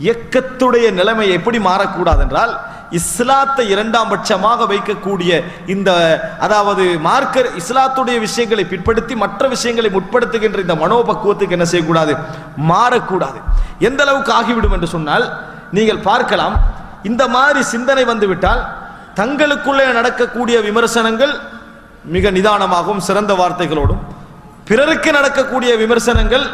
இயக்கத்துடைய நிலைமை எப்படி மாறக்கூடாது என்றால் இஸ்லாத்தை இரண்டாம் பட்சமாக வைக்கக்கூடிய இந்த அதாவது மார்க்கர் இஸ்லாத்துடைய விஷயங்களை பிற்படுத்தி மற்ற விஷயங்களை முற்படுத்துகின்ற இந்த மனோபக்குவத்துக்கு என்ன செய்யக்கூடாது? மாறக்கூடாது. எந்த அளவுக்கு ஆகிவிடும் என்று சொன்னால் நீங்கள் பார்க்கலாம் இந்த மாதிரி சிந்தனை வந்துவிட்டால் தங்களுக்குள்ளே நடக்கக்கூடிய விமர்சனங்கள் மிக நிதானமாகவும் சிறந்த வார்த்தைகளோடும் பிறருக்கு நடக்கக்கூடிய விமர்சனங்கள்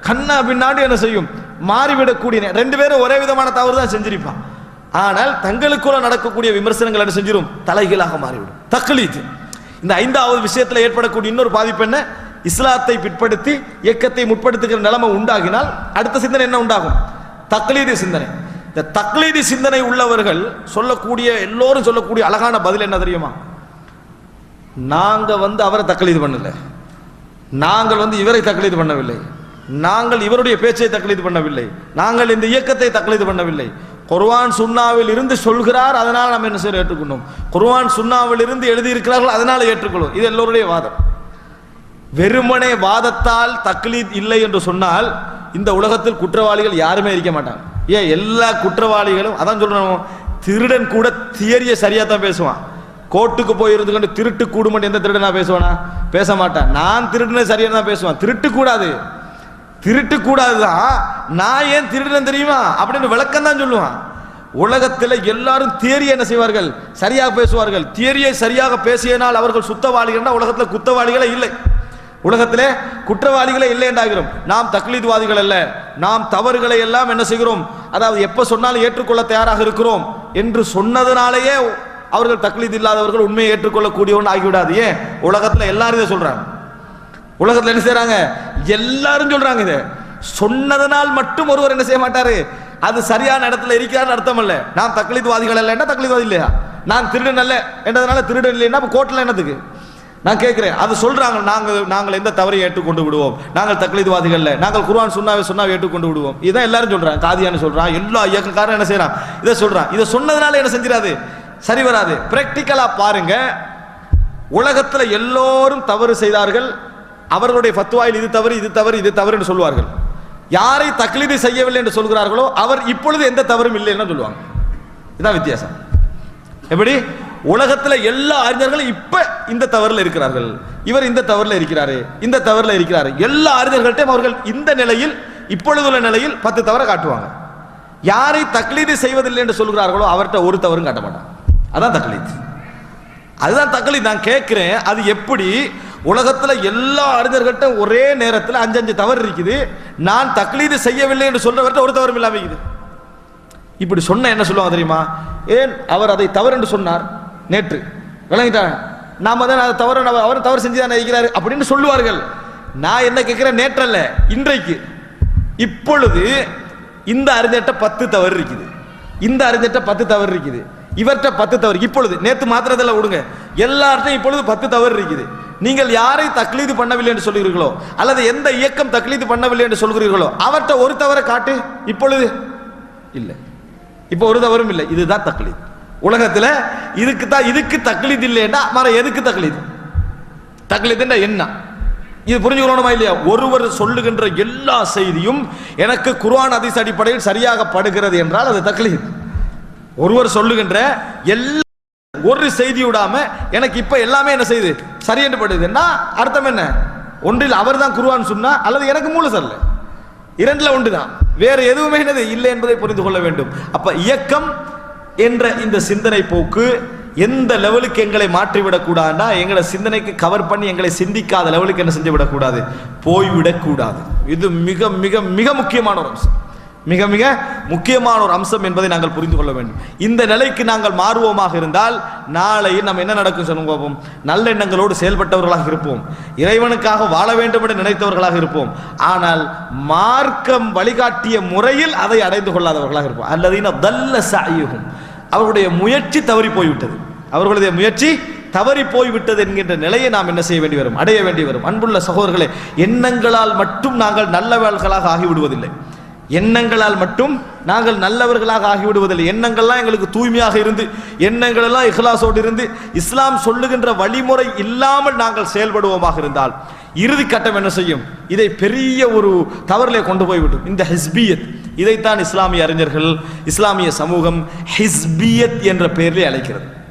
கண்ணா பின்னாடி என்ன செய்யும்? மாறிவிடக்கூடிய ரெண்டு பேரும் ஒரே விதமான தவறு தான் செஞ்சிருப்பான். ஆனால் தங்களுக்குள்ள நடக்கக்கூடிய விமர்சனங்கள் என்ன செஞ்சிடும் தலைகீழாக மாறிவிடும். தக்லீத். இந்த ஐந்தாவது விஷயத்தில் ஏற்படக்கூடிய இன்னொரு பாதிப்பு என்ன? இஸ்லாத்தை பிற்படுத்தி இயக்கத்தை முற்படுத்துகிற நிலைமை உண்டாகினால் அடுத்த சிந்தனை என்ன உண்டாகும்? தக்லீதி சிந்தனை. இந்த தக்லீதி சிந்தனை உள்ளவர்கள் சொல்லக்கூடிய எல்லோரும் சொல்லக்கூடிய அழகான பதில் என்ன தெரியுமா? நாங்கள் வந்து அவரை தக்லீது பண்ணலை. நாங்கள் வந்து இவரை தக்லீது பண்ணவில்லை. நாங்கள் இவருடைய பேச்சை தக்லீது பண்ணவில்லை. நாங்கள் இந்த இயக்கத்தை தக்லீது பண்ணவில்லை. குர்வான் சுன்னாவில் இருந்து சொல்கிறார் அதனால் நம்ம என்ன செய்ய ஏற்றுக்கொண்டோம். குர்வான் சுன்னாவில் இருந்து எழுதியிருக்கிறார்கள் அதனால் ஏற்றுக்கொள்ளும். இது எல்லோருடைய வாதம். வெறுமனே வாதத்தால் தக்லீத் இல்லை என்று சொன்னால் இந்த உலகத்தில் குற்றவாளிகள் யாருமே இருக்க மாட்டாங்க. ஏன்? எல்லா குற்றவாளிகளும் அதான் சொல்லணும் திருடன் கூட தியரியை சரியாக தான் பேசுவான். கோர்ட்டுக்கு போய் இருந்து கொண்டு திருட்டு கூடுமன் எந்த திருடனா பேசுவானா? பேச மாட்டான். நான் திருடுனே சரியாக தான் பேசுவான். திருட்டு கூடாது. திருட்டு கூடாதுதான் நான் ஏன் திருடுறேன் தெரியுமா? அப்படின்னு விளக்கம் தான் சொல்லுவான். உலகத்தில் எல்லாரும் தியரி என்ன செய்வார்கள்? சரியாக பேசுவார்கள். தியரியை சரியாக பேசியனால் அவர்கள் சுத்தவாளிகள்னா உலகத்தில் குத்தவாளிகளே இல்லை. உலகத்திலே குற்றவாளிகளே இல்லை என்றாகிறோம் நாம் தக்லீத்வாதிகள் அல்ல. நாம் தவறுகளை எல்லாம் என்ன செய்கிறோம்? அதாவது எப்போ சொன்னாலும் ஏற்றுக்கொள்ள தயாராக இருக்கிறோம் என்று சொன்னதுனாலேயே அவர்கள் தக்லீத் இல்லாதவர்கள் உண்மையை ஏற்றுக்கொள்ளக்கூடியவன் ஆகிவிடாது. ஏன்? உலகத்தில் எல்லாரும் இதை சொல்கிறாங்க உலகத்தில் என்ன செய்கிறாங்க எல்லாரும் சொல்றாங்க இதை. சொன்னதனால் மட்டும் ஒருவர் என்ன செய்ய மாட்டாரு? அது சரியான இடத்துல இருக்கிறான்னு அர்த்தம் இல்லை. நான் தக்லீத்வாதிகள் அல்ல என்ன தக்லீத்வாதி இல்லையா? நான் திருடன் அல்ல என்றதுனால திருடன் இல்லைன்னா அப்ப என்னதுக்கு நான் கேட்குறேன் அது சொல்றாங்க. நாங்கள் நாங்கள் எந்த தவறையும் ஏற்றுக்கொண்டு விடுவோம்? நாங்கள் தக்லீத்வாதிகள் நாங்கள் குர்ஆன் சொன்னாவே சொன்னாவே ஏற்றுக்கொண்டு விடுவோம். இதான் எல்லாரும் சொல்றாங்க. காதியானு சொல்றான். எல்லா இயக்கக்காரன் என்ன செய்கிறான் இதை சொல்றான். இதை சொன்னதுனால என்ன செஞ்சிடாது? சரி வராது. பிராக்டிக்கலா பாருங்க. உலகத்துல எல்லோரும் தவறு செய்தார்கள். அவர்களுடைய ஃபத்துவாயில் இது தவறு இது தவறு இது தவறு என்று சொல்வார்கள். யாரை தக்லீது செய்யவில்லை என்று சொல்கிறார்களோ அவர் இப்பொழுது எந்த தவறும் இல்லை என்று சொல்லுவாங்க. இதுதான் வித்தியாசம். எப்படி? உலகத்தில் எல்லா அறிஞர்களும் இப்போ இந்த தவறில் இருக்கிறார்கள். இவர் இந்த தவறில் இருக்கிறாரு இந்த தவறில் இருக்கிறாரு. எல்லா அறிஞர்கள்ட்டையும் அவர்கள் இந்த நிலையில் இப்பொழுது உள்ள நிலையில் பத்து தவறை காட்டுவாங்க. யாரை தக்லீது செய்வதில்லை என்று சொல்கிறார்களோ அவர்கிட்ட ஒரு தவறும் காட்ட மாட்டாங்க அதான் தக்லீத். அதுதான் தக்லீத். நான் கேட்குறேன் அது எப்படி உலகத்தில் எல்லா அறிஞர்கள்ட்ட ஒரே நேரத்தில் அஞ்சு அஞ்சு தவறு இருக்குது. நான் தக்லீது செய்யவில்லை என்று சொல்றவர்கிட்ட ஒரு தவறும் இல்லாம இருக்குது. இப்படி சொன்ன என்ன சொல்லுவாங்க தெரியுமா? ஏன் அவர் அதை தவறு என்று சொன்னார்? நேற்று. விளங்கிட்டா நாம தான் அதை தவறு அவர் தவறு செஞ்சு தான் இருக்கிறாரு அப்படின்னு சொல்லுவார்கள். நான் என்ன கேட்கிறேன்? நேற்றல்ல இன்றைக்கு. இப்பொழுது இந்த அறிஞர்கிட்ட பத்து தவறு இருக்குது. இந்த அறிஞர்கிட்ட பத்து தவறு இருக்குது. இவர்கிட்ட பத்து தவறு. இப்பொழுது நேற்று மாத்திரத்தில் விடுங்க. எல்லார்ட்டையும் இப்பொழுது பத்து தவறு இருக்குது. நீங்கள் யாரை தக்லீது பண்ணவில்லை என்று சொல்கிறீர்களோ அல்லது எந்த இயக்கம் தக்லீது பண்ணவில்லை என்று சொல்கிறீர்களோ அவர்கிட்ட ஒரு தவறை காட்டு இப்பொழுது? இல்லை. இப்போ ஒரு தவறும் இல்லை. இதுதான் தக்லீத். உலகத்தில் இதுக்கு தான் இதுக்கு தக்லீத் இல்லைன்னா மற எதுக்கு தக்லீத்? தக்லீத்னா என்ன? இது புரிஞ்சுக்கணுமா இல்லையா? ஒருவர் சொல்லுகின்ற எல்லா செய்தியும் எனக்கு குர்ஆன் அதிச அடிப்படையில் சரியாக படுகிறது என்றால் அது தக்லீத். ஒருவர் சொல்லுகின்ற எல்லா ஒரு செய்தி விடாம எனக்கு இப்ப எல்லாமே என்ன செய்யுது? சரி என்று படுதுன்னா அர்த்தம் என்ன? ஒன்றில் அவர் தான் குருவான் சொன்னா அல்லது எனக்கு மூல சரில்லை இரண்டுல ஒன்றுதான். வேறு எதுவுமே என்னது? இல்லை என்பதை புரிந்து கொள்ள வேண்டும். அப்ப இயக்கம் என்ற இந்த சிந்தனை போக்கு எந்த லெவலுக்கு எங்களை மாற்றிவிடக்கூடாதுன்னா எங்களை சிந்தனைக்கு கவர் பண்ணி எங்களை சிந்திக்காத லெவலுக்கு என்ன செஞ்சு விடக்கூடாது போய்விடக்கூடாது இது மிக மிக மிக முக்கியமான ஒரு அம்சம். மிக மிக முக்கியமான ஒரு அம்சம் என்பதை நாங்கள் புரிந்து கொள்ள வேண்டும். இந்த நிலைக்கு நாங்கள் மாறுவோமாக இருந்தால் நாளை நம்ம என்ன நடக்கும் சொல்லுங்க பார்ப்போம் நல்ல எண்ணங்களோடு செயல்பட்டவர்களாக இருப்போம். இறைவனுக்காக வாழ வேண்டும் என்று நினைத்தவர்களாக இருப்போம். ஆனால் மார்க்கம் வழிகாட்டிய முறையில் அதை அடைந்து கொள்ளாதவர்களாக இருப்போம். அல்லது தல்ல சாயுகும் அவர்களுடைய முயற்சி தவறி போய்விட்டது. அவர்களுடைய முயற்சி தவறி போய்விட்டது என்கின்ற நிலையை நாம் என்ன செய்ய வேண்டி வரும்? அடைய வேண்டி வரும். அன்புள்ள சகோதரர்களே எண்ணங்களால் மட்டும் நாங்கள் நல்லவர்களாக ஆகிவிடுவதில்லை. எண்ணங்களால் மட்டும் நாங்கள் நல்லவர்களாக ஆகிவிடுவதில்லை. எண்ணங்கள்லாம் எங்களுக்கு தூய்மையாக இருந்து எண்ணங்கள் எல்லாம் இஹ்லாசோடு இருந்து இஸ்லாம் சொல்லுகின்ற வழிமுறை இல்லாமல் நாங்கள் செயல்படுவோமாக இருந்தால் இறுதி கட்டம் என்ன செய்யும்? இதை பெரிய ஒரு தவறிலே கொண்டு போய்விடும். இந்த ஹிஸ்பியத் இதைத்தான் இஸ்லாமிய அறிஞர்கள் இஸ்லாமிய சமூகம் ஹிஸ்பியத் என்ற பெயரிலே அழைக்கிறது.